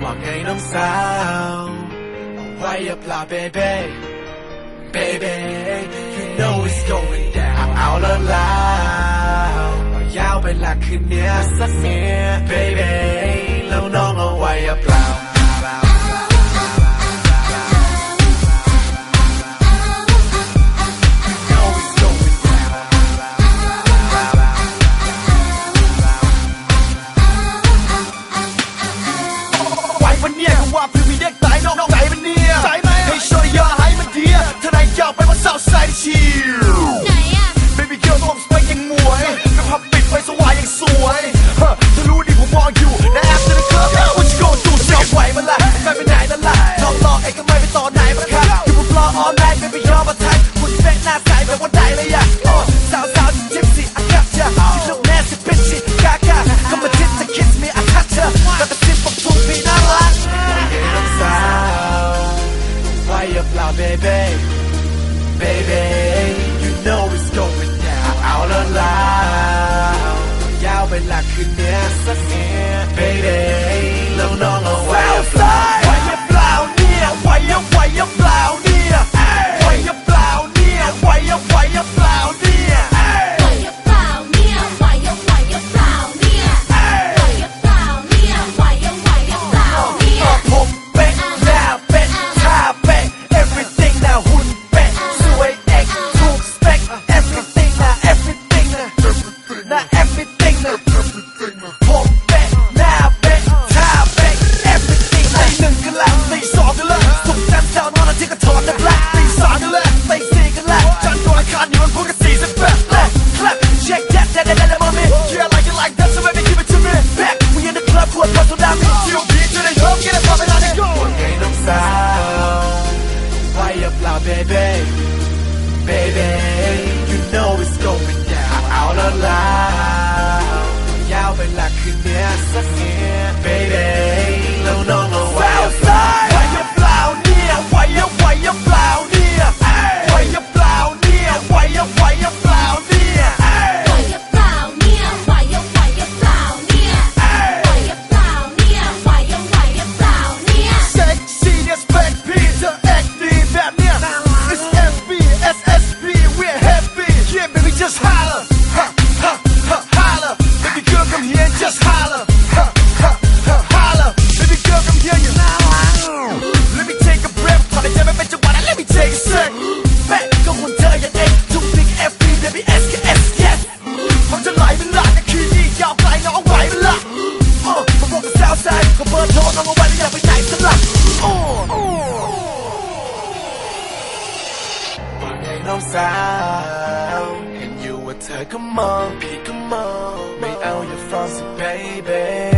Mga sound? Why Away apply baby? Baby You know it's going down. Out loud ยาวเวลาคืนเนี้ยสักเนี้ย baby. แล้วน้องเอาไว้เปล่า ว่าพี่มีเด็กตายนอกใจมันเนี่ยให้ช่ยย่อให้มันเดียทนายยาวไปว่าสาวไซด์ชิล baby, baby, you know it's going down. All alive ยาวไปหลักคืนเนี้ยสักเนี้ย baby. just holler. Huh, holler. Baby girl, come here and just holler. Huh, holler. Baby girl, come here. Now Let me take a breath. Put it down and bet let me take a sec. Back, go big FP, baby SKS, yes. I'm the live and lock. The no uh, side. Come on, pick 'em up a baby.